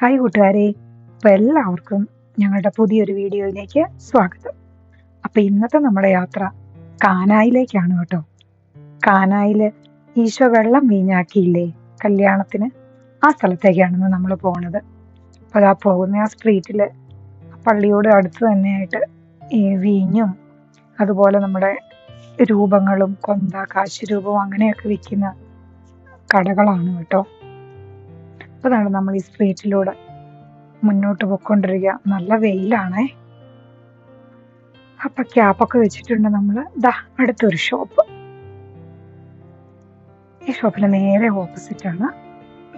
Hi കൂട്ടുകാരെ. അപ്പോൾ എല്ലാവർക്കും ഞങ്ങളുടെ പുതിയൊരു വീഡിയോയിലേക്ക് സ്വാഗതം. അപ്പോൾ ഇന്നത്തെ നമ്മുടെ യാത്ര കാനായിലേക്കാണ് കേട്ടോ. കാനായിൽ ഈശോ വെള്ളം വീഞ്ഞാക്കിയില്ലേ കല്യാണത്തിന്? ആ സ്ഥലത്തേക്കാണ് നമ്മൾ പോണത്. അപ്പോൾ ആ പോകുന്ന ആ സ്ട്രീറ്റിൽ പള്ളിയോട് അടുത്ത് തന്നെയായിട്ട് ഈ വീഞ്ഞും അതുപോലെ നമ്മുടെ രൂപങ്ങളും കൊന്ത കാശുരൂപം അങ്ങനെയൊക്കെ വിൽക്കുന്ന കടകളാണ് കേട്ടോ. അതാണ് നമ്മൾ ഈ സ്ട്രീറ്റിലൂടെ മുന്നോട്ട് പോയിക്കൊണ്ടിരിക്കുക. നല്ല വെയിലാണേ. അപ്പൊ ക്യാപ്പൊക്കെ വെച്ചിട്ടുണ്ട് നമ്മൾ ദാ അടുത്തൊരു ഷോപ്പ് ഈ ഷോപ്പിന് നേരെ ഓപ്പോസിറ്റ് ആണ്.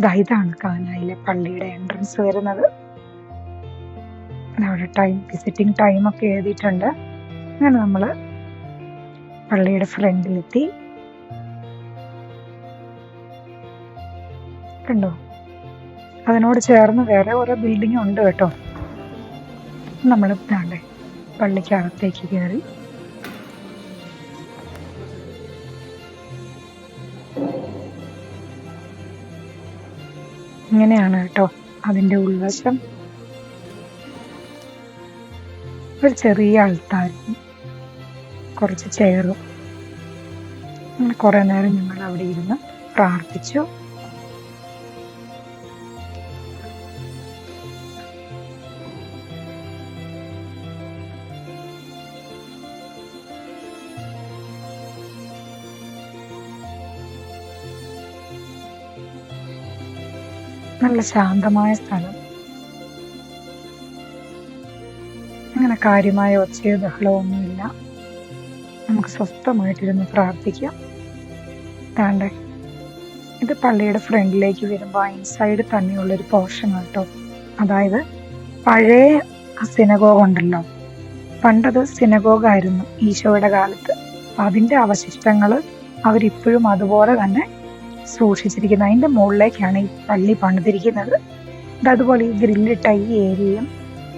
ദാ ഇതാണ് കാനായിലെ പള്ളിയുടെ എൻട്രൻസ് വരുന്നത്. അവിടെ ടൈം വിസിറ്റിംഗ് ടൈം ഒക്കെ എഴുതിയിട്ടുണ്ട്. അങ്ങനെ നമ്മൾ പള്ളിയുടെ ഫ്രണ്ടിലെത്തി കണ്ടോ? അതിനോട് ചേർന്ന് വേറെ ഓരോ ബിൽഡിംഗ് ഉണ്ട് കേട്ടോ. നമ്മൾ ഇതാണ്ടേ പള്ളിക്കകത്തേക്ക് കയറി. ഇങ്ങനെയാണ് കേട്ടോ അതിന്റെ ഉൾവശം. ഒരു ചെറിയ ആൾത്താരും കുറച്ച് ചെയറും. അങ്ങനെ കുറേ നേരം ഞങ്ങൾ അവിടെ ഇരുന്ന് പ്രാർത്ഥിച്ചു. നല്ല ശാന്തമായ സ്ഥലം. അങ്ങനെ കാര്യമായ ഒച്ചയോ ബഹളമോ ഒന്നുമില്ല. നമുക്ക് സ്വസ്ഥമായിട്ടിരുന്ന് പ്രാർത്ഥിക്കാം. താണ്ടെ ഇത് പള്ളിയുടെ ഫ്രണ്ടിലേക്ക് വരുമ്പോൾ ഇൻസൈഡ് തന്നെയുള്ളൊരു പോർഷൻ കേട്ടോ അതായത് പഴയ സിനഗോഗ് ഉണ്ടല്ലോ. പണ്ടത് സിനഗോഗായിരുന്നു ഈശോയുടെ കാലത്ത്. അതിന്റെ അവശിഷ്ടങ്ങൾ അവരിപ്പോഴും അതുപോലെ തന്നെ സൂക്ഷിച്ചിരിക്കുന്നത്. അതിന്റെ മുകളിലേക്കാണ് ഈ പള്ളി പണിതിരിക്കുന്നത്. അതുപോലെ ഈ ഗ്രില്ലിട്ട ഈ ഏരിയയും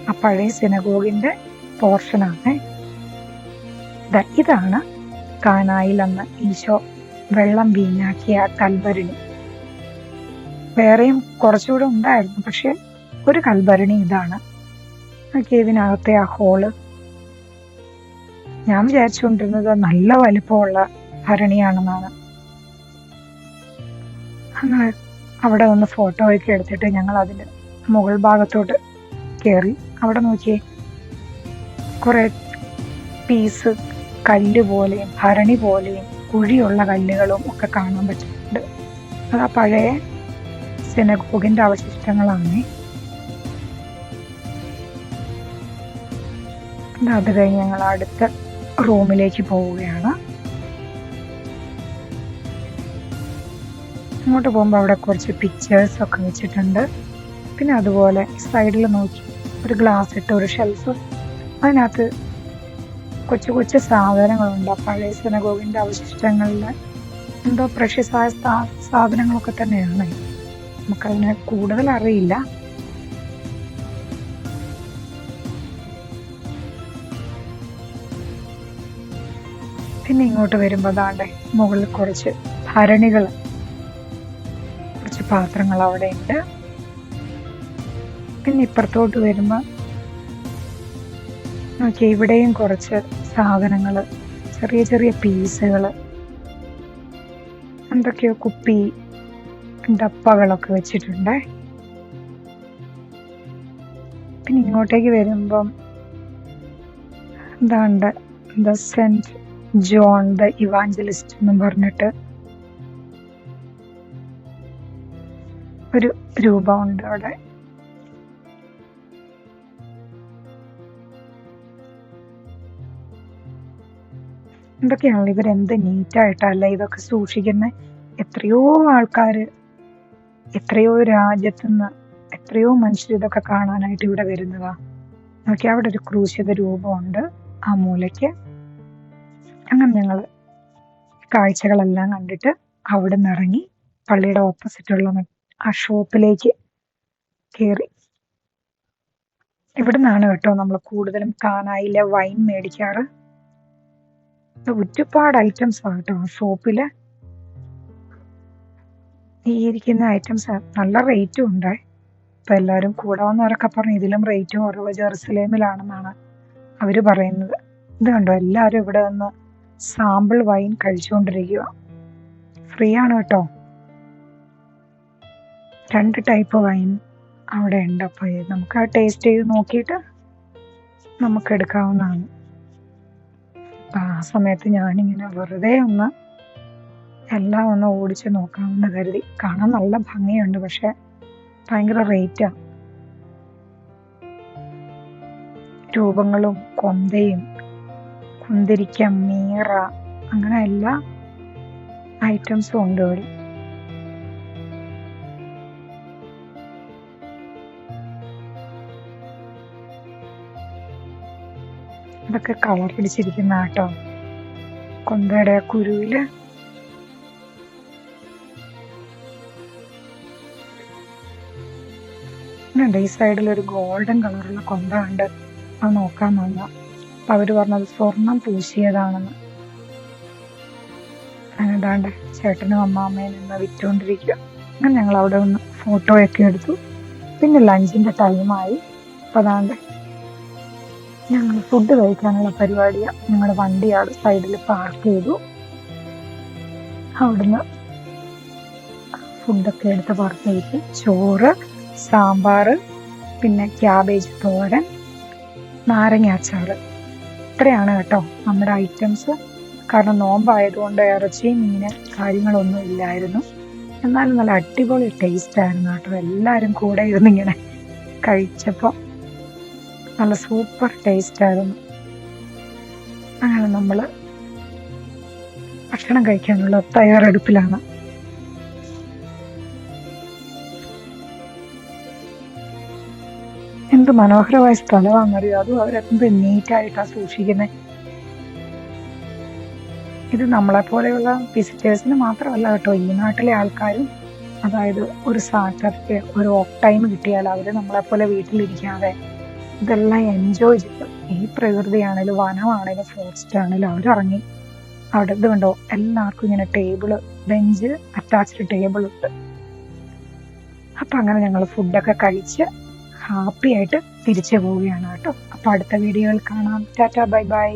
ആ പഴയ സിനഗോഗിന്റെ പോർഷനാണ് ഇതാണ് കാനായിൽ അന്ന് ഈശോ വെള്ളം വീഞ്ഞാക്കിയ കൽഭരണി വേറെയും കുറച്ചുകൂടെ ഉണ്ടായിരുന്നു പക്ഷെ ഒരു കൽഭരണി ഇതാണ്. നോക്കിയേ ഇതിനകത്തെ ആ ഹോൾ ഞാൻ വിചാരിച്ചുകൊണ്ടിരുന്നത് നല്ല വലിപ്പമുള്ള ഭരണിയാണെന്നാണ്. അവിടെ ഒന്ന് ഫോട്ടോ ഒക്കെ എടുത്തിട്ട് ഞങ്ങൾ അതിന്റെ മുകൾ ഭാഗത്തോട്ട് കയറി അവിടെ നോക്കിയേ കുറെ പീസ് കല്ല് പോലെയും ഭരണി പോലെയും കുഴിയുള്ള കല്ലുകളും ഒക്കെ കാണാൻ പറ്റുന്നുണ്ട്. അത് ആ പഴയ സിനഗോഗിന്റെ അവശിഷ്ടങ്ങളാണ്. അത് കഴിഞ്ഞ് ഞങ്ങൾ അടുത്ത റൂമിലേക്ക് പോവുകയാണ്. അങ്ങോട്ട് പോകുമ്പോൾ അവിടെ കുറച്ച് പിക്ചേഴ്സ് ഒക്കെ വെച്ചിട്ടുണ്ട്. പിന്നെ അതുപോലെ സൈഡിൽ നോക്കി. ഒരു ഗ്ലാസ് ഇട്ട ഒരു ഷെൽഫ് അതിനകത്ത് കൊച്ചു കൊച്ചു സാധനങ്ങളുണ്ട്. പഴയ സിനഗോഗിന്റെ അവശിഷ്ടങ്ങളിൽ എന്തോ പ്രഷ്യസായ സാധനങ്ങളൊക്കെ തന്നെയാണ്. നമുക്കതിനെ കൂടുതൽ അറിയില്ല. പിന്നെ ഇങ്ങോട്ട് വരുമ്പോൾ അതാണ്ട് മുകളിൽ കുറച്ച് ഭരണികൾ പാത്രങ്ങൾ അവിടെ ഉണ്ട് പിന്നെ ഇപ്പുറത്തോട്ട് വരുമ്പോൾ നോക്കിയാൽ ഇവിടെയും കുറച്ച് സാധനങ്ങൾ ചെറിയ ചെറിയ പീസുകൾ എന്തൊക്കെയോ കുപ്പി ഡപ്പകളൊക്കെ വെച്ചിട്ടുണ്ട്. പിന്നെ ഇങ്ങോട്ടേക്ക് വരുമ്പം എന്താണ്ട് the saint John the evangelist എന്നും പറഞ്ഞിട്ട് ഒരു രൂപമുണ്ട് അവിടെ. എന്തൊക്കെയാണല്ലോ ഇവരെന്ത് നീറ്റായിട്ടല്ല ഇതൊക്കെ സൂക്ഷിക്കുന്ന? എത്രയോ ആൾക്കാർ എത്രയോ രാജ്യത്തുനിന്ന് എത്രയോ മനുഷ്യർ ഇതൊക്കെ കാണാനായിട്ട് ഇവിടെ വരുന്നതാ. നോക്കി അവിടെ ഒരു ക്രൂശിത രൂപമുണ്ട് ആ മൂലയ്ക്ക്. അങ്ങനെ ഞങ്ങൾ കാഴ്ചകളെല്ലാം കണ്ടിട്ട് അവിടെ നിന്ന് ഇറങ്ങി പള്ളിയുടെ ഓപ്പോസിറ്റുള്ള ആ ഷോപ്പിലേക്ക് കയറി ഇവിടെ നിന്നാണ് കേട്ടോ നമ്മൾ കൂടുതലും കാനായിലെ വൈൻ മേടിക്കാറ്. ഒരുപാട് ഐറ്റംസ് ആണ് കേട്ടോ ഈ ഇരിക്കുന്ന ഐറ്റംസ് നല്ല റേറ്റും ഉണ്ട്. ഇപ്പൊ എല്ലാവരും കൂടെ വന്നവരൊക്കെ പറഞ്ഞു ഇതിലും റേറ്റ് കുറവ് ജെറുസലേമിലാണെന്നാണ് അവർ പറയുന്നത്. ഇത് കണ്ടോ? എല്ലാവരും ഇവിടെ വന്ന് സാമ്പിൾ വൈൻ കഴിച്ചുകൊണ്ടിരിക്കുക ഫ്രീ ആണ് കേട്ടോ. രണ്ട് ടൈപ്പ് വൈൻ അവിടെ ഉണ്ട്. അപ്പോൾ നമുക്ക് ആ ടേസ്റ്റ് ചെയ്ത് നോക്കിയിട്ട് നമുക്ക് എടുക്കാവുന്നതാണ്. ആ സമയത്ത് ഞാനിങ്ങനെ വെറുതെ ഒന്ന് എല്ലാം ഒന്ന് ഓടിച്ച് നോക്കാമെന്ന് കരുതി. കാണാൻ നല്ല ഭംഗിയുണ്ട് പക്ഷെ ഭയങ്കര റേറ്റാണ് രൂപങ്ങളും കൊന്തയും കുന്തിരിക്ക മീറ അങ്ങനെ എല്ലാ ഐറ്റംസും ഉണ്ട് ഇവിടെ. ഇതൊക്കെ കളർ പിടിച്ചിരിക്കുന്ന കേട്ടോ കൊന്തയുടെ കുരുവിൽ. ഉണ്ട് ഈ സൈഡിൽ ഒരു ഗോൾഡൻ കളറുള്ള കൊന്ത ഉണ്ട് അത് നോക്കാൻ വന്ന. അപ്പൊ അവർ പറഞ്ഞത് സ്വർണം പൂശിയതാണെന്ന്. അങ്ങനെ ദാണ്ട് ചേട്ടനും അമ്മാമ്മയും നിന്ന് വിറ്റുകൊണ്ടിരിക്കുക. അങ്ങനെ ഞങ്ങൾ അവിടെ നിന്ന് ഫോട്ടോയൊക്കെ എടുത്തു. പിന്നെ ലഞ്ചിന്റെ ടൈമായി അപ്പൊ അതാണ്ട് ഞങ്ങൾ ഫുഡ് കഴിക്കാനുള്ള പരിപാടിയാണ് ഞങ്ങളുടെ വണ്ടി അവിടെ സൈഡിൽ പാർക്ക് ചെയ്തു. അവിടുന്ന് ഫുഡൊക്കെ എടുത്ത് ചെയ്തു ചോറ് സാമ്പാർ പിന്നെ ക്യാബേജ് തോരൻ നാരങ്ങ അച്ചാർ ഇത്രയാണ് കേട്ടോ നമ്മുടെ ഐറ്റംസ് കാരണം നോമ്പായതുകൊണ്ട് ഇറച്ചി ഇങ്ങനെ കാര്യങ്ങളൊന്നും ഇല്ലായിരുന്നു. എന്നാലും നല്ല അടിപൊളി ടേസ്റ്റ് ആയിരുന്നു കേട്ടോ. എല്ലാവരും കൂടെ ഇരുന്നിങ്ങനെ കഴിച്ചപ്പോൾ നല്ല സൂപ്പർ ടേസ്റ്റ് ആയിരുന്നു അങ്ങനെ നമ്മൾ ഭക്ഷണം കഴിക്കാനുള്ള തയ്യാറെടുപ്പിലാണ്. എന്ത് മനോഹരമായ സ്ഥലമാണെന്നറിയോ? അതും അവരെന്ത് നീറ്റായിട്ടാണ് സൂക്ഷിക്കുന്നത് ഇത് നമ്മളെപ്പോലെയുള്ള വിസിറ്റേഴ്സിന് മാത്രമല്ല കേട്ടോ ഈ നാട്ടിലെ ആൾക്കാരും അതായത് ഒരു സാറ്റർഡേ ഒരു ഓഫ് ടൈം കിട്ടിയാൽ അവർ നമ്മളെപ്പോലെ വീട്ടിലിരിക്കാതെ ഇതെല്ലാം എൻജോയ് ചെയ്യും ഈ പ്രകൃതിയാണേലും വനമാണേലും ഫോറസ്റ്റ് ആണേലും അവരിറങ്ങി അവിടെ ഇത് കണ്ടോ എല്ലാവർക്കും ഇങ്ങനെ ടേബിൾ ബെഞ്ച് അറ്റാച്ച്ഡ് ടേബിൾ ഉണ്ട്. അപ്പൊ അങ്ങനെ ഞങ്ങൾ ഫുഡൊക്കെ കഴിച്ച് ഹാപ്പി ആയിട്ട് തിരിച്ചു പോവുകയാണ് കേട്ടോ. അപ്പൊ അടുത്ത വീഡിയോയിൽ കാണാം. Tata bye bye